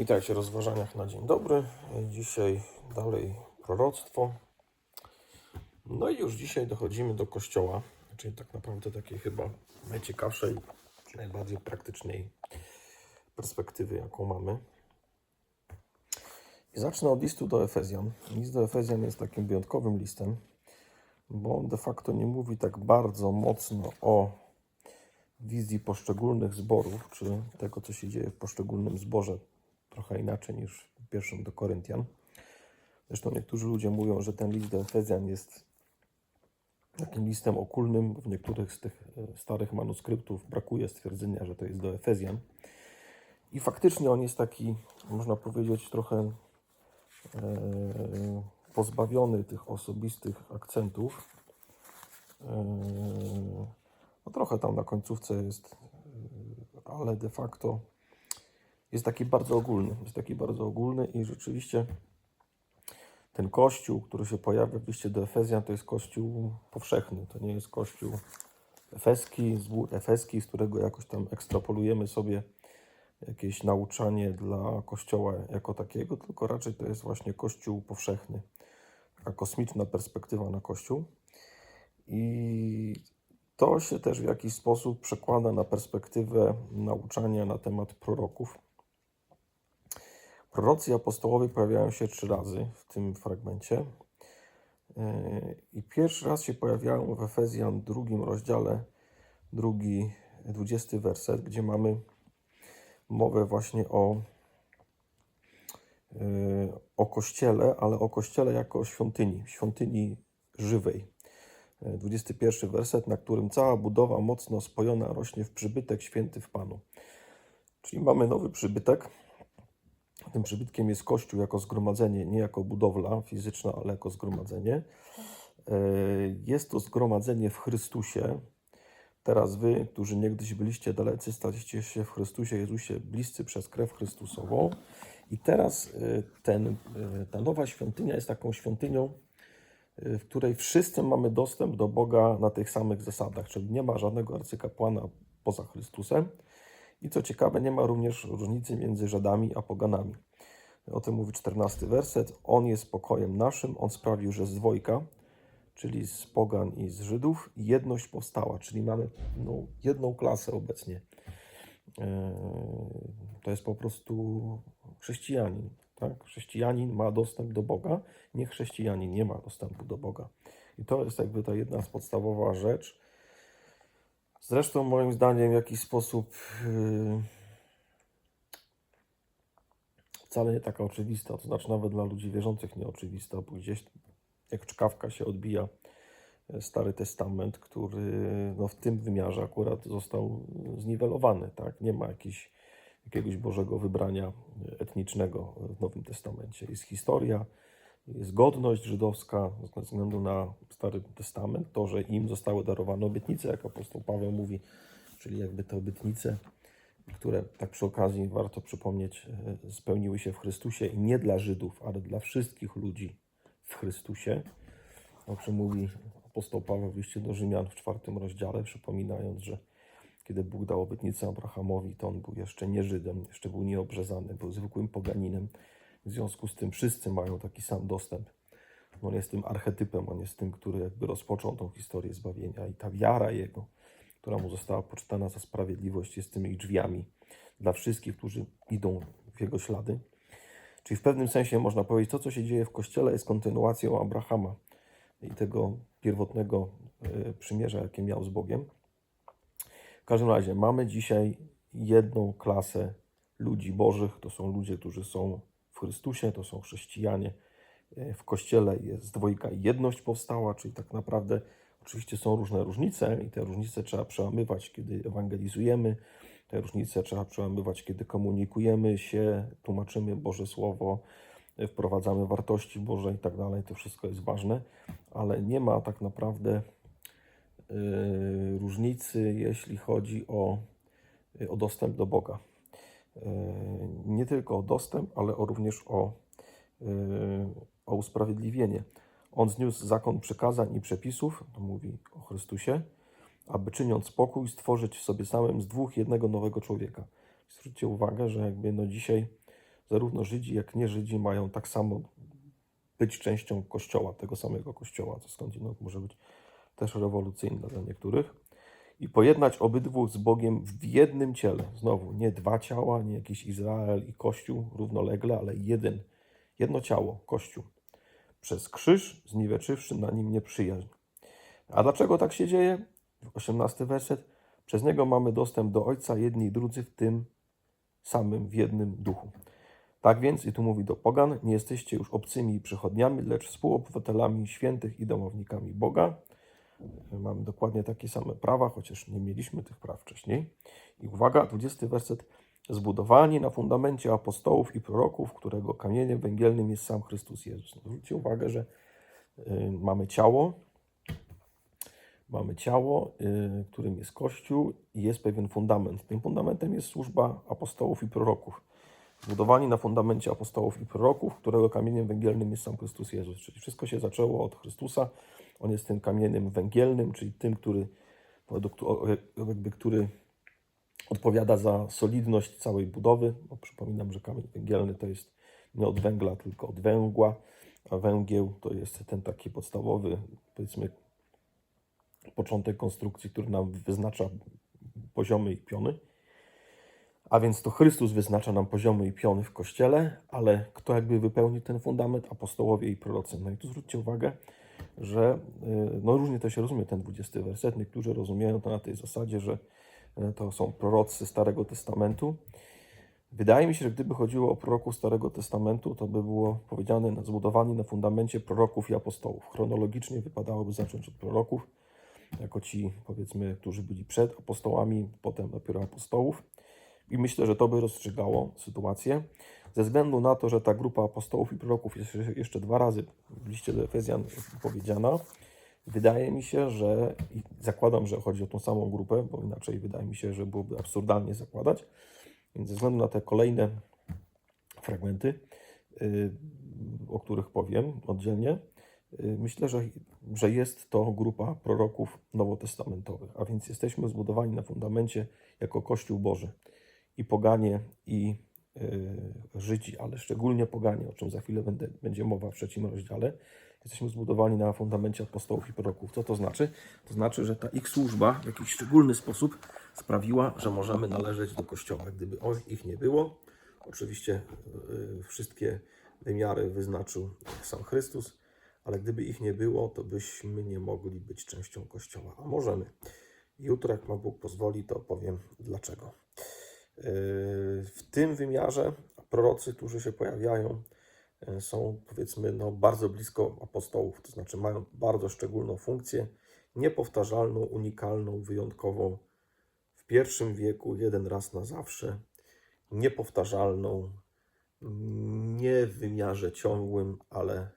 Witajcie w rozważaniach na dzień dobry. Dzisiaj dalej proroctwo. No i już dzisiaj dochodzimy do kościoła, czyli tak naprawdę takiej chyba najciekawszej, najbardziej praktycznej perspektywy, jaką mamy. I zacznę od listu do Efezjan. List do Efezjan jest takim wyjątkowym listem, bo on de facto nie mówi tak bardzo mocno o wizji poszczególnych zborów, czy tego, co się dzieje w poszczególnym zborze, trochę inaczej niż w pierwszym do Koryntian. Zresztą niektórzy ludzie mówią, że ten list do Efezjan jest takim listem okulnym. W niektórych z tych e, starych manuskryptów brakuje stwierdzenia, że to jest do Efezjan. I faktycznie on jest taki, można powiedzieć, trochę e, pozbawiony tych osobistych akcentów. E, no trochę tam na końcówce jest, ale de facto jest taki bardzo ogólny. Jest taki bardzo ogólny i rzeczywiście ten kościół, który się pojawia w liście do Efezjan, to jest kościół powszechny. To nie jest kościół efeski, zbór efeski, z którego jakoś tam ekstrapolujemy sobie jakieś nauczanie dla kościoła jako takiego, tylko raczej to jest właśnie kościół powszechny. Taka kosmiczna perspektywa na kościół. I to się też w jakiś sposób przekłada na perspektywę nauczania na temat proroków. Prorocy apostołowie pojawiają się trzy razy w tym fragmencie. Yy, I pierwszy raz się pojawiają w Efezjan drugim rozdziale, drugi, dwudziesty werset, gdzie mamy mowę właśnie o, yy, o kościele, ale o kościele jako świątyni, świątyni żywej. Yy, 21 werset, na którym cała budowa mocno spojona rośnie w przybytek święty w Panu. Czyli mamy nowy przybytek. Tym przybytkiem jest Kościół jako zgromadzenie, nie jako budowla fizyczna, ale jako zgromadzenie. E, Jest to zgromadzenie w Chrystusie. Teraz wy, którzy niegdyś byliście dalecy, staliście się w Chrystusie Jezusie bliscy przez krew Chrystusową. I teraz e, ten, e, ta nowa świątynia jest taką świątynią, w której wszyscy mamy dostęp do Boga na tych samych zasadach, czyli nie ma żadnego arcykapłana poza Chrystusem. I co ciekawe, nie ma również różnicy między Żydami a poganami. O tym mówi 14 werset. On jest pokojem naszym, on sprawił, że z dwojga, czyli z pogan i z Żydów, jedność powstała, czyli mamy no, jedną klasę obecnie. Eee, To jest po prostu chrześcijanin. Tak? Chrześcijanin ma dostęp do Boga, nie chrześcijanin nie ma dostępu do Boga. I to jest jakby ta jedna z podstawowa rzecz. Zresztą moim zdaniem w jakiś sposób yy, wcale nie taka oczywista, to znaczy nawet dla ludzi wierzących nieoczywista, bo gdzieś jak czkawka się odbija e, Stary Testament, który no, w tym wymiarze akurat został zniwelowany, tak? Nie ma jakiś, jakiegoś Bożego wybrania etnicznego w Nowym Testamencie. Jest historia, jest godność żydowska ze względu na Stary Testament, to, że im zostały darowane obietnice, jak apostoł Paweł mówi, czyli jakby te obietnice, które tak przy okazji warto przypomnieć, e, spełniły się w Chrystusie i nie dla Żydów, ale dla wszystkich ludzi w Chrystusie. O czym mówi apostoł Paweł w liście do Rzymian w czwartym rozdziale, przypominając, że kiedy Bóg dał obietnicę Abrahamowi, to on był jeszcze nie Żydem, jeszcze był nieobrzezany, był zwykłym poganinem. W związku z tym wszyscy mają taki sam dostęp. On jest tym archetypem, on jest tym, który jakby rozpoczął tą historię zbawienia i ta wiara jego, która mu została poczytana za sprawiedliwość, jest tymi drzwiami dla wszystkich, którzy idą w jego ślady. Czyli w pewnym sensie można powiedzieć, to co się dzieje w Kościele jest kontynuacją Abrahama i tego pierwotnego e, przymierza, jakie miał z Bogiem. W każdym razie mamy dzisiaj jedną klasę ludzi bożych. To są ludzie, którzy są w Chrystusie, to są chrześcijanie. E, W Kościele jest dwojga jedność powstała, czyli tak naprawdę oczywiście są różne różnice i te różnice trzeba przełamywać, kiedy ewangelizujemy. Te różnice trzeba przełamywać, kiedy komunikujemy się, tłumaczymy Boże Słowo, wprowadzamy wartości Boże i tak dalej. To wszystko jest ważne, ale nie ma tak naprawdę y, różnicy, jeśli chodzi o, o dostęp do Boga. Y, Nie tylko o dostęp, ale o, również o, y, o usprawiedliwienie. On zniósł zakon przykazań i przepisów, to mówi o Chrystusie, aby czyniąc pokój, stworzyć w sobie samym z dwóch jednego nowego człowieka. Zwróćcie uwagę, że jakby no dzisiaj zarówno Żydzi, jak nie Żydzi mają tak samo być częścią Kościoła, tego samego Kościoła, co skądinąd może być też rewolucyjne dla niektórych. I pojednać obydwu z Bogiem w jednym ciele. Znowu, nie dwa ciała, nie jakiś Izrael i Kościół równolegle, ale jeden, jedno ciało, Kościół. Przez krzyż, zniweczywszy na nim nieprzyjaźń. A dlaczego tak się dzieje? 18 werset. Przez niego mamy dostęp do Ojca jedni i drudzy w tym samym, w jednym duchu. Tak więc, i tu mówi do Pogan, nie jesteście już obcymi i przychodniami, lecz współobywatelami świętych i domownikami Boga. Mamy dokładnie takie same prawa, chociaż nie mieliśmy tych praw wcześniej. I uwaga, 20 werset. Zbudowani na fundamencie apostołów i proroków, którego kamieniem węgielnym jest sam Chrystus Jezus. No, Zwróćcie uwagę, że y, mamy ciało, mamy ciało, y, którym jest Kościół i jest pewien fundament. Tym fundamentem jest służba apostołów i proroków. Zbudowani na fundamencie apostołów i proroków, którego kamieniem węgielnym jest sam Chrystus Jezus. Czyli wszystko się zaczęło od Chrystusa. On jest tym kamieniem węgielnym, czyli tym, który, jakby, który odpowiada za solidność całej budowy. Bo przypominam, że kamień węgielny to jest nie od węgla, tylko od węgła, a węgieł to jest ten taki podstawowy, powiedzmy, początek konstrukcji, który nam wyznacza poziomy i piony. A więc to Chrystus wyznacza nam poziomy i piony w kościele, ale kto jakby wypełni ten fundament? Apostołowie i prorocy. No i tu zwróćcie uwagę, że y, no różnie to się rozumie, ten 20 werset. Niektórzy rozumieją to na tej zasadzie, że to są prorocy Starego Testamentu. Wydaje mi się, że gdyby chodziło o proroków Starego Testamentu, to by było powiedziane zbudowani na fundamencie proroków i apostołów. Chronologicznie wypadałoby zacząć od proroków, jako ci, powiedzmy, którzy byli przed apostołami, potem dopiero apostołów. I myślę, że to by rozstrzygało sytuację. Ze względu na to, że ta grupa apostołów i proroków jest jeszcze dwa razy w liście do Efezjan powiedziana, wydaje mi się, że zakładam, że chodzi o tą samą grupę, bo inaczej wydaje mi się, że byłoby absurdalnie zakładać. Więc ze względu na te kolejne fragmenty, y, o których powiem oddzielnie, y, myślę, że, że jest to grupa proroków nowotestamentowych, a więc jesteśmy zbudowani na fundamencie jako Kościół Boży i poganie, i y, Żydzi, ale szczególnie poganie, o czym za chwilę będę, będzie mowa w trzecim rozdziale. Jesteśmy zbudowani na fundamencie apostołów i proroków. Co to znaczy? To znaczy, że ta ich służba w jakiś szczególny sposób sprawiła, że możemy należeć do Kościoła. Gdyby ich nie było, oczywiście y, wszystkie wymiary wyznaczył sam Chrystus, ale gdyby ich nie było, to byśmy nie mogli być częścią Kościoła. A możemy. Jutro, jak Pan Bóg pozwoli, to powiem dlaczego. Yy, W tym wymiarze prorocy, którzy się pojawiają, są powiedzmy no, bardzo blisko apostołów, to znaczy mają bardzo szczególną funkcję, niepowtarzalną, unikalną, wyjątkową w pierwszym wieku, jeden raz na zawsze, niepowtarzalną, nie w wymiarze ciągłym, ale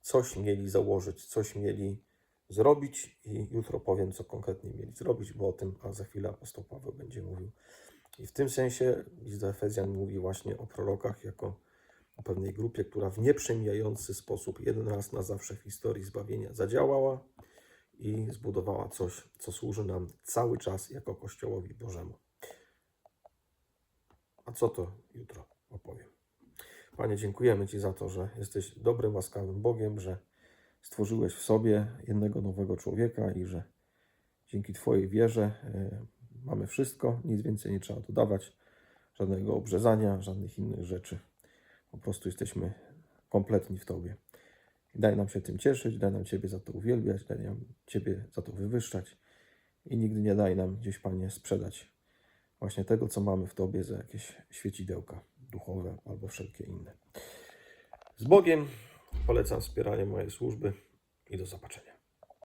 coś mieli założyć, coś mieli zrobić i jutro powiem, co konkretnie mieli zrobić, bo o tym a za chwilę apostoł Paweł będzie mówił. I w tym sensie list do Efezjan mówi właśnie o prorokach jako pewnej grupie, która w nieprzemijający sposób jeden raz na zawsze w historii zbawienia zadziałała i zbudowała coś, co służy nam cały czas jako Kościołowi Bożemu. A co to jutro opowiem? Panie, dziękujemy Ci za to, że jesteś dobrym, łaskawym Bogiem, że stworzyłeś w sobie jednego nowego człowieka i że dzięki Twojej wierze e, mamy wszystko, nic więcej nie trzeba dodawać, żadnego obrzezania, żadnych innych rzeczy. Po prostu jesteśmy kompletni w Tobie. Daj nam się tym cieszyć, daj nam Ciebie za to uwielbiać, daj nam Ciebie za to wywyższać i nigdy nie daj nam gdzieś, Panie, sprzedać właśnie tego, co mamy w Tobie za jakieś świecidełka duchowe albo wszelkie inne. Z Bogiem polecam wspieranie mojej służby i do zobaczenia.